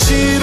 চির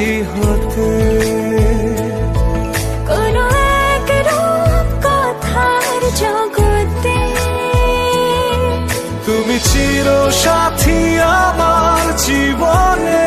আমারই হতে কোনো এক রূপ কথার জগতে তুমি চির সাথী আমার জীবনে।